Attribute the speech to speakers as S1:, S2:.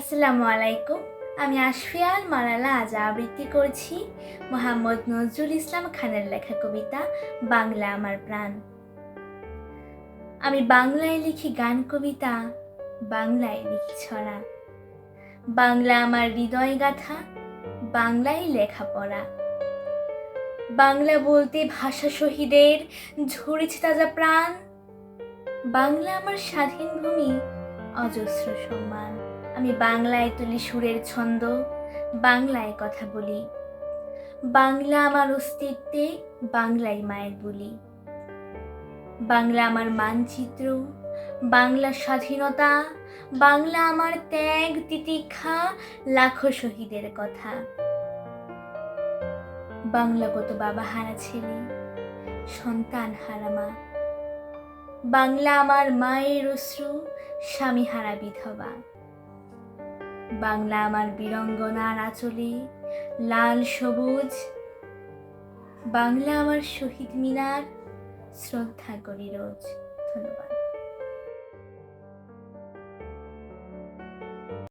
S1: আসসালামু আলাইকুম। আমি আশফিয়াল মালালা, আজ আবৃত্তি করছি মোহাম্মদ নজরুল ইসলাম খানের লেখা কবিতা, বাংলা আমার প্রাণ। আমি বাংলায় লিখি গান কবিতা, বাংলায় লিখি ছড়া। বাংলা আমার হৃদয় গাথা, বাংলায় লেখাপড়া বাংলা বলতে ভাষা শহীদের ঝরেছে তাজা প্রাণ। বাংলা আমার স্বাধীন ভূমি, অজস্র সম্মান। আমি বাংলায় তুলি সুরের ছন্দ, বাংলায় কথা বলি। বাংলা আমার অস্তিত্বে, বাংলায় মায়ের বলি। বাংলা আমার মানচিত্র, বাংলা স্বাধীনতা, বাংলা আমার ত্যাগ, তিতিক্ষা, লাখো শহীদের কথা। বাংলা কত বাবা হারা ছেলে, সন্তান হারা মা। বাংলা আমার মায়ের অশ্রু, স্বামী হারা বিধবা। বাংলা আমার বীরঙ্গনার আঁচলে লাল সবুজ। বাংলা আমার শহীদ মিনার শ্রদ্ধা করি রোজ। ধন্যবাদ।